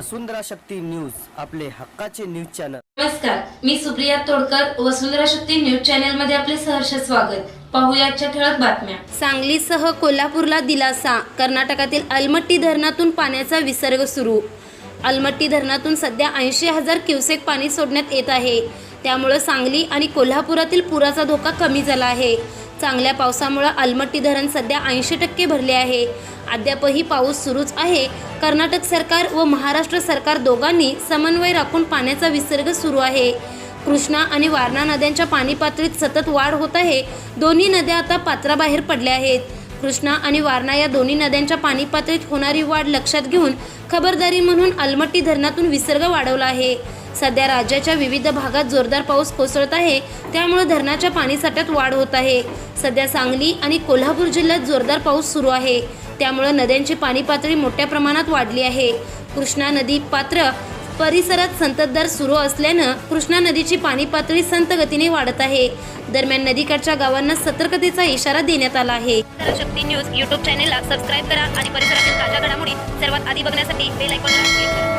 वसुंधरा Shakti news आपले हक्काचे news channel. नमस्कार मी सुप्रिया तोडकर वसुंधरा शक्ती न्यूज चॅनलमध्ये आपले सहर्ष स्वागत. पाहूया आजच्या ठळक बातम्या. सांगलीसह कोल्हापूरला दिलासा कर्नाटकातील अलमट्टी धरणातून पाण्याचा विसर्ग सुरू. अलमट्टी धरणातून सध्या ऐंशी हजार क्युसेक पाणी सोडण्यात येत आहे. त्यामुळं सांगली आणि कोल्हापुरातील पुराचा धोका कमी झाला आहे. चांगल्या पावसामुळं अलमट्टी धरण सध्या ऐंशी टक्के भरले आहे. अद्यापही पाऊस सुरूच आहे. कर्नाटक सरकार व महाराष्ट्र सरकार दोघांनी समन्वय राखून पाण्याचा विसर्ग सुरू आहे. कृष्णा आणि वारणा नद्यांच्या पाणी पातळीत सतत वाढ होत आहे. दोन्ही नद्या आता पात्राबाहेर पडल्या आहेत. कृष्णा आणि वारणा या दोन्ही नद्यांच्या पाणी पातळीत होणारी वाढ लक्षात घेऊन खबरदारी म्हणून अलमट्टी धरणातून विसर्ग वाढवला आहे. सध्या राज्याच्या विविध भागात जोरदार पाऊस कोसळत आहे. त्यामुळे धरणाच्या पाणीसाठ्यात वाढ होत आहे. सध्या सांगली आणि कोल्हापूर जिल्ह्यात जोरदार पाऊस सुरू आहे. त्यामुळे नद्यांची पाणी पातळी मोठ्या प्रमाणात वाढली आहे. कृष्णा नदी पात्र परिसरात संततधार सुरू असल्यानं कृष्णा नदीची पाणी पातळी संत गतीने वाढत आहे. दरम्यान नदीकाठच्या गावांना सतर्कतेचा इशारा देण्यात आला आहे. शक्ती न्यूज युट्यूब चॅनेलला सबस्क्राईब करा आणि परिसरातील ताज्या घडामोडी सर्वात आधी बघण्यासाठी बेल आयकॉनला क्लिक करा.